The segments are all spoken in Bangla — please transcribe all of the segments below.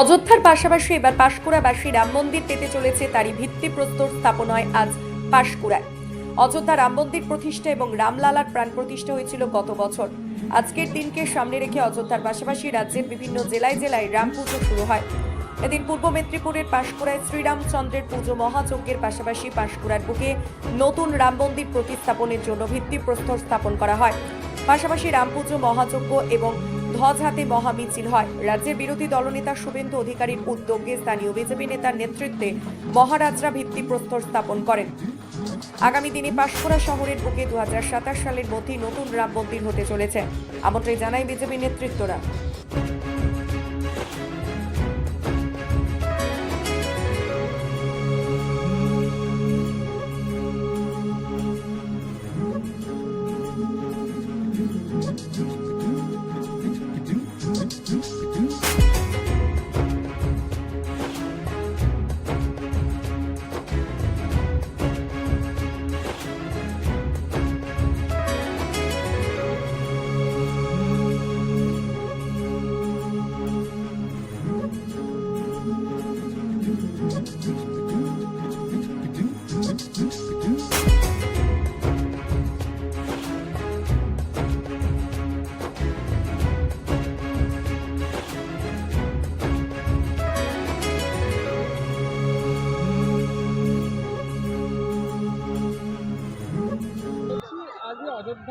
অযোধ্যার পাশাপাশি এবার পাশকুড়াবাসী রাম মন্দির পেতে চলেছে তারই ভিত্তিপ্রস্তর স্থাপন হয় আজ পাশকুড়ায়। অযোধ্যা রাম মন্দির প্রতিষ্ঠা এবং রামলালার প্রাণ প্রতিষ্ঠা হয়েছিল গত বছর। আজকের দিনকে সামনে রেখে অযোধ্যার পাশাপাশি রাজ্যের বিভিন্ন জেলায় জেলায় রাম পুজো শুরু হয়। এদিন পূর্ব মেদিনীপুরের পাশকুড়ায় শ্রীরামচন্দ্রের পুজো মহাযজ্ঞের পাশাপাশি পাশকুড়ার বুকে নতুন রাম মন্দির প্রতিস্থাপনের জন্য ভিত্তিপ্রস্তর স্থাপন করা হয়। পাশাপাশি রাম পুজো মহাযজ্ঞ এবং ধ্বজ হাতে মহামিছিল হয়। রাজ্যের বিরোধী দলনেতা শুভেন্দু অধিকারীর উদ্যোগে স্থানীয় বিজেপি নেতার নেতৃত্বে মহারাজরা ভিত্তিপ্রস্তর স্থাপন করেন। আগামী দিনে পাঁশকুড়া শহরের বুকে দু হাজার সাতাশ সালের মধ্যেই নতুন রাম মন্দির হতে চলেছে। আমন্ত্রণ জানায় বিজেপি নেতৃত্বরা।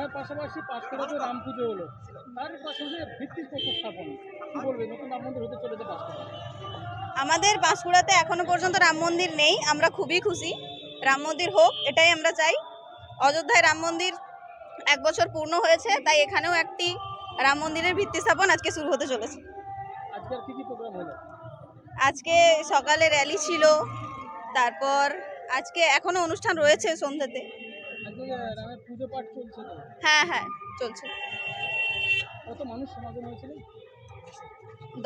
অযোধ্যার পাশাপাশি পাঁচকড়াতে রাম পুজো হলো। তার পাশাপাশি ভিত্তির প্রতিস্থাপন। কি বলবে? নতুন রাম মন্দির হতে চলেছে পাঁচকড়া আমাদের বাঁশকুড়াতে এখনও পর্যন্ত রাম মন্দির নেই। আমরা খুবই খুশি। রাম মন্দির হোক এটাই আমরা চাই। অযোধ্যায় রাম মন্দির এক বছর পূর্ণ হয়েছে তাই এখানেও একটি রাম মন্দিরের ভিত্তি স্থাপন আজকে শুরু হতে চলেছে। আজকে সকালে র্যালি ছিল তারপর আজকে এখনও অনুষ্ঠান রয়েছে সন্ধ্যেতে। পুজো পাঠ চলছে হ্যাঁ হ্যাঁ চলছে। কত মানুষ সমাগম হয়েছিল?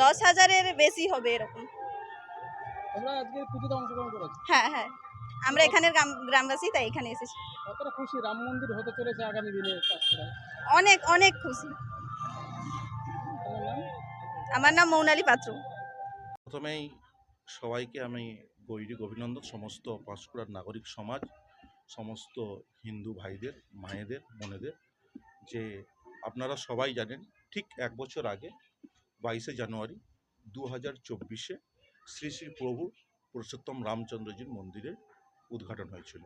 দশ হাজারের বেশি হবে এরকম। তোমরা আজকে পুজোতে অংশগ্রহণ করেছ? হ্যাঁ হ্যাঁ আমরা এখানের গ্রাম গ্রামবাসী তাই এখানে এসেছি। কতটা খুশি? রাম মন্দির হতে চলেছে আগামী দিনে অনেক অনেক খুশি। আমার নাম মৌনালী পাত্র। প্রথমেই সবাইকে আমি গৈরিক অভিনন্দন সমস্ত পাঁশকুড়ার নাগরিক সমাজ সমস্ত হিন্দু ভাইদের, মায়েদের, বোনেদের যে আপনারা সবাই জানেন, ঠিক এক বছর আগে বাইশে জানুয়ারি দু হাজার চব্বিশে শ্রী শ্রী প্রভু পুরুষোত্তম রামচন্দ্রজির মন্দিরের উদ্ঘাটন হয়েছিল।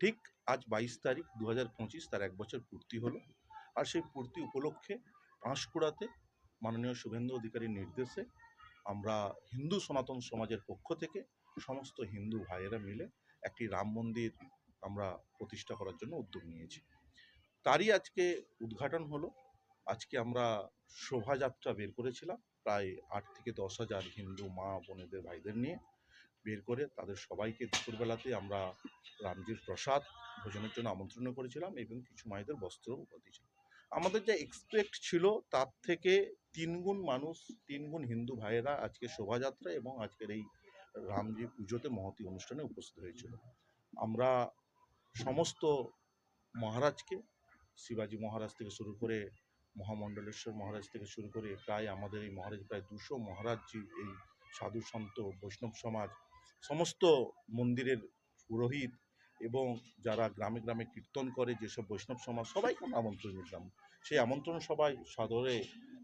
ঠিক আজ বাইশ তারিখ দু হাজার পঁচিশ, তার এক বছর পূর্তি হলো আর সেই পূর্তি উপলক্ষে পাঁশকুড়াতে মাননীয় শুভেন্দু অধিকারীর নির্দেশে আমরা হিন্দু সনাতন সমাজের পক্ষ থেকে সমস্ত হিন্দু ভাইয়েরা মিলে একটি রাম মন্দির আমরা প্রতিষ্ঠা করার জন্য উদ্যোগ নিয়েছি। তারই আজকে উদ্ঘাটন হলো। আজকে আমরা শোভাযাত্রা বের করেছিলাম প্রায় আট থেকে দশ হাজার হিন্দু মা বোনেদের ভাইদের নিয়ে বের করে তাদের সবাইকে দুপুরবেলাতে আমরা রামজির প্রসাদ ভোজনের জন্য আমন্ত্রণ করেছিলাম এবং কিছু মায়েদের বস্ত্রও দিয়েছিলাম। আমাদের যা এক্সপেক্ট ছিল তার থেকে তিনগুণ মানুষ, তিনগুণ হিন্দু ভাইয়েরা আজকে শোভাযাত্রা এবং আজকের এই রামজি পুজোতে মহতি অনুষ্ঠানে উপস্থিত হয়েছিল। আমরা সমস্ত মহারাজকে, শিবাজি মহারাজ থেকে শুরু করে মহামণ্ডলেশ্বর মহারাজ থেকে শুরু করে প্রায় আমাদের এই মহারাজ, প্রায় দুশো মহারাজজি এই সাধু সন্ত, বৈষ্ণব সমাজ, সমস্ত মন্দিরের পুরোহিত এবং যারা গ্রামে গ্রামে কীর্তন করে যেসব বৈষ্ণব সমাজ, সবাইকে আমরা আমন্ত্রণ দিলাম সেই আমন্ত্রণ সবাই সাদরে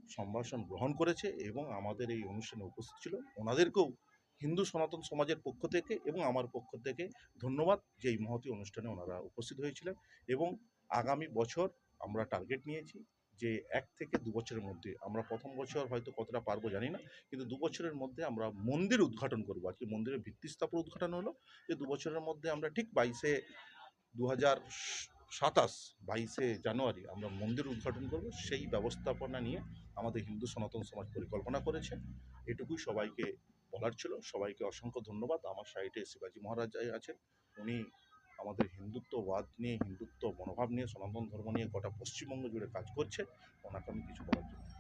সম্ভাষণ গ্রহণ করেছে এবং আমাদের এই অনুষ্ঠানে উপস্থিত ছিল। ওনাদেরকেও হিন্দু সনাতন সমাজের পক্ষ থেকে এবং আমার পক্ষ থেকে ধন্যবাদ যে এই মহতি অনুষ্ঠানে ওনারা উপস্থিত হয়েছিলেন এবং আগামী বছর আমরা টার্গেট নিয়েছি যে এক থেকে দু বছরের মধ্যে, আমরা প্রথম বছর হয়তো কতটা পারব জানি না, কিন্তু দু বছরের মধ্যে আমরা মন্দির উদ্ঘাটন করব। আজকে মন্দিরের ভিত্তি স্থাপন উদ্ঘাটন হলো যে দু বছরের মধ্যে আমরা ঠিক বাইশে দু হাজার সাতাশ, বাইশে জানুয়ারি আমরা মন্দির উদ্ঘাটন করব। সেই ব্যবস্থাপনা নিয়ে আমাদের হিন্দু সনাতন সমাজ পরিকল্পনা করেছে। এটুকুই সবাইকে বলার ছিল। সবাইকে অসংখ্য ধন্যবাদ। আমার সাইডে শিবাজি মহারাজ আছেন, উনি আমাদের হিন্দুত্ববাদ নিয়ে, হিন্দুত্ব মনোভাব নিয়ে, সনাতন ধর্ম নিয়ে গোটা পশ্চিমবঙ্গ জুড়ে কাজ করছে ওনাকে আমি কিছু বলার জন্য